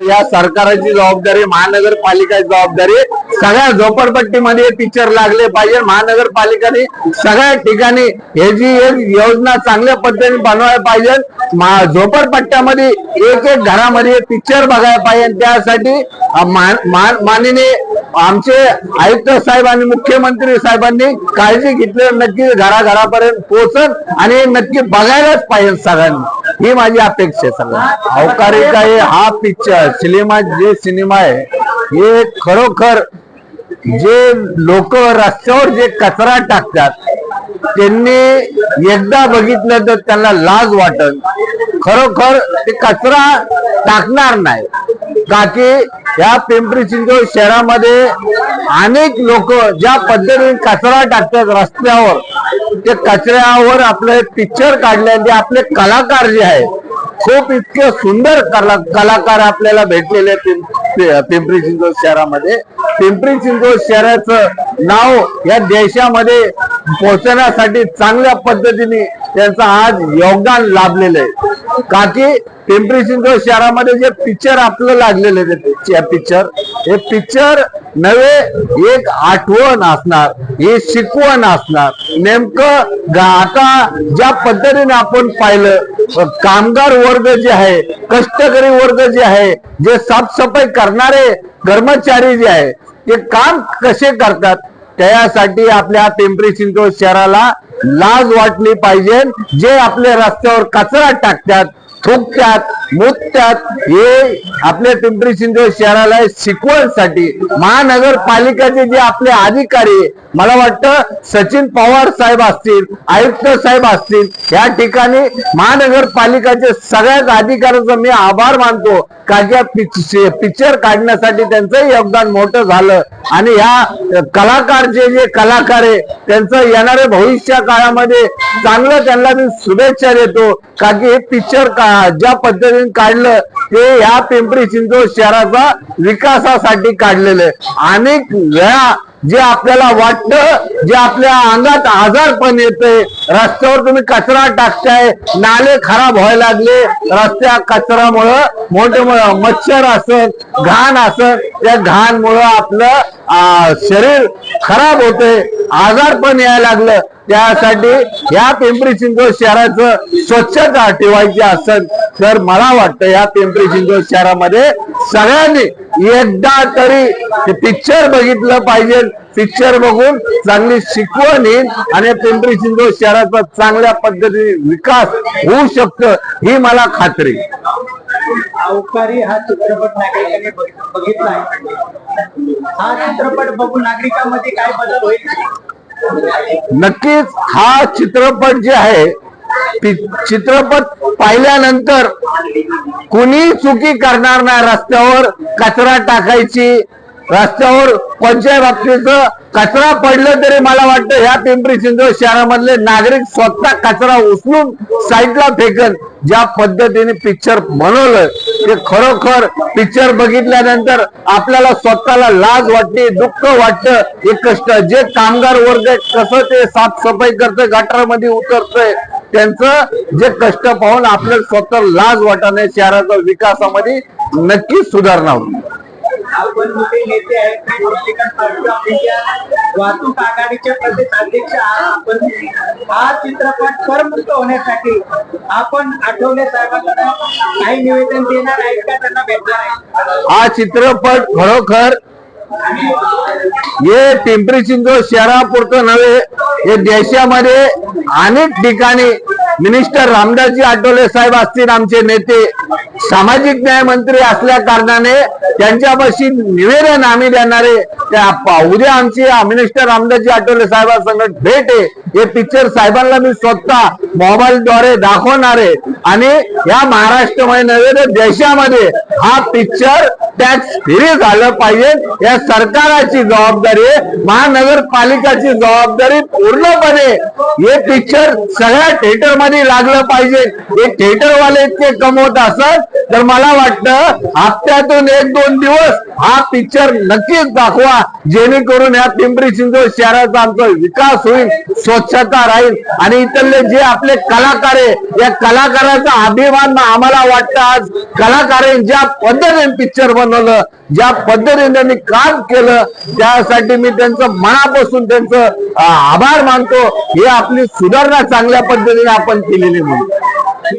या सरकारची जबाबदारी महानगरपालिकाची जबाबदारी सगळ्या झोपडपट्टीमध्ये पिक्चर लागले पाहिजे. महानगरपालिकाने सगळ्या ठिकाणी हे जी एक योजना चांगल्या पद्धतीने बनवायला पाहिजे. झोपडपट्ट्यामध्ये एक एक घरामध्ये पिक्चर बघायला पाहिजे. त्यासाठी अ, माननीय आमचे आयुक्त साहेब आणि मुख्यमंत्री साहेबांनी काळजी घेतली. नक्की घराघरापर्यंत पोहोचत आणि नक्की बघायलाच पाहिजे सगळ्यांनी. ही माझी अपेक्षा आहे सगळ्यांना. अवकारी काय हा पिक्चर सिनेमा जे सिनेमा आहे हे खरोखर जे लोक रस्त्यावर जे कचरा टाकतात त्यांनी एकदा बघितलं तर त्यांना लाज वाटत खरोखर ते कचरा टाकणार नाही. का की या पिंपरी चिंचवड शहरामध्ये अनेक लोक ज्या पद्धतीने कचरा टाकतात रस्त्यावर ते कचऱ्यावर आपले पिक्चर काढले आणि आपले कलाकार जे आहेत खूप इतके सुंदर कला कलाकार आपल्याला भेटलेले पिंपरी चिंचवड शहरामध्ये. पिंपरी चिंचवड शहराचं नाव या देशामध्ये पोहोचण्यासाठी चांगल्या पद्धतीने त्यांचं आज योगदान लाभलेलं आहे. का की पिंपरी चिंचवड शहरामध्ये जे पिक्चर आपलं लागलेले पिक्चर हे पिक्चर नवे एक आठवण असणार हे शिकवण असणार. नेमकं आता ज्या पद्धतीने आपण पाहिलं कामगार वर्ग जे आहे कष्टकरी वर्ग जे आहे जे साफसफाई करणारे कर्मचारी जे आहे ते काम कसे करतात? त्यासाठी आपल्या पिंपरी चिंचवड शहराला लाज वाटली पाहिजे जे आपले रस्त्यावर कचरा टाकतात थुकतात मुततात हे आपल्या पिंपरी चिंचवड शहराला शिकवणसाठी महानगरपालिकेचे जे आपले अधिकारी मला वाटतं सचिन पवार साहेब असतील आयुक्त साहेब असतील या ठिकाणी महानगरपालिकाचे सगळ्याच अधिकाऱ्यांचा मी आभार मानतो. का या पिक्चर काढण्यासाठी त्यांचं योगदान मोठं झालं. आणि ह्या कलाकार जे जे कलाकार आहे त्यांचं येणाऱ्या भविष्य काळामध्ये चांगलं त्यांना मी शुभेच्छा देतो. का की हे पिक्चर का ज्या पद्धतीने काढलं ते ह्या पिंपरी चिंचवड शहराचा विकासासाठी काढलेलं आहे. अनेक वेळा जे आपल्याला वाटतं जे आपल्या अंगात आजारपण येते रस्त्यावर तुम्ही कचरा टाकताय नाले खराब व्हायला लागले. रस्त्या कचऱ्यामुळं मोठे मच्छर असत घाण असत त्या घाणमुळं आपलं शरीर खराब होतंय. आजारपण यायला लागलं. त्यासाठी या पिंपरी चिंचवड शहराचं स्वच्छता ठेवायची असेल तर मला वाटतं या पिंपरी चिंचवड शहरामध्ये सगळ्यांनी एकदा तरी पिक्चर बघितलं पाहिजे. पिक्चर बघून चांगली शिकवण येईल आणि पिंपरी चिंचवड शहराचा चांगल्या पद्धतीने विकास होऊ शकतं ही मला खात्री. अवकारी हा चित्रपट नागरिकांनी बघितला आहे. हा चित्रपट बघून नागरिकांमध्ये काय बदल होईल? नक्कीच हा चित्रपट जे आहे चित्रपट पाहिल्यानंतर कुणी चुकी करणार नाही रस्त्यावर कचरा टाकायची रस्त्यावर पंचायत बाबतीचं कचरा पडलं तरी मला वाटतं ह्या पिंपरी चिंचवड शहरामधले नागरिक स्वतः कचरा उचलून साईडला फेकन ज्या पद्धतीने पिक्चर बनवलं ते खरोखर पिक्चर बघितल्यानंतर आपल्याला स्वतःला लाज वाटते दुःख वाटतं. हे कष्ट जे कामगार वर्ग कसं ते साफसफाई करतंय गटारामध्ये उतरतंय त्यांचं जे कष्ट पाहून आपल्याला स्वतः लाज वाटणे शहराच्या विकासामध्ये नक्कीच सुधारणा होईल. आपण मोठे नेते आहेत रिपब्लिकन पार्टी वाहतूक आघाडीचे प्रदेश अध्यक्ष आपण हा चित्रपट करमुक्त होण्यासाठी आपण आठवले साहेबांना काही निवेदन देणार आहेत का त्यांना भेटणार आहे हा चित्रपट खरोखर हे पिंपरी चिंचवड शहरापुरतं नव्हे हे देशामध्ये अनेक ठिकाणी मिनिस्टर रामदासजी आठवले साहेब असतील आमचे नेते सामाजिक न्याय मंत्री असल्या कारणाने त्यांच्यापाशी निवेदन आम्ही देणारे उद्या आमची मिनिस्टर रामदासजी आठवले साहेबांसंगत भेट आहे. हे पिक्चर साहेबांना मी स्वतः मोबाईलद्वारे दाखवणार आहे. आणि या महाराष्ट्रामध्ये नव्हे तर देशामध्ये हा पिक्चर टॅक्स फ्री झालं पाहिजे. या सरकाराची जबाबदारी महानगरपालिकाची जबाबदारी पूर्णपणे हे पिक्चर सगळ्या थिएटर मध्ये लागलं पाहिजे. हे थिएटरवाले इतके कमवत असत तर मला वाटतं हप्त्यातून एक दोन दिवस हा पिक्चर नक्कीच दाखवा जेणेकरून या पिंपरी चिंचवड शहराचा आमचा विकास होईल स्वच्छता राहील. आणि इथले जे आपले कलाकार आहे या कलाकाराचा अभिमान आम्हाला वाटतं आज. कलाकारांनी ज्या पद्धतीने पिक्चर बनवलं ज्या पद्धतीने त्यांनी काम केलं त्यासाठी मी त्यांचं मनापासून त्यांचं आभार मानतो. हे आपली सुधारणा चांगल्या पद्धतीने आपण केलेली म्हणून.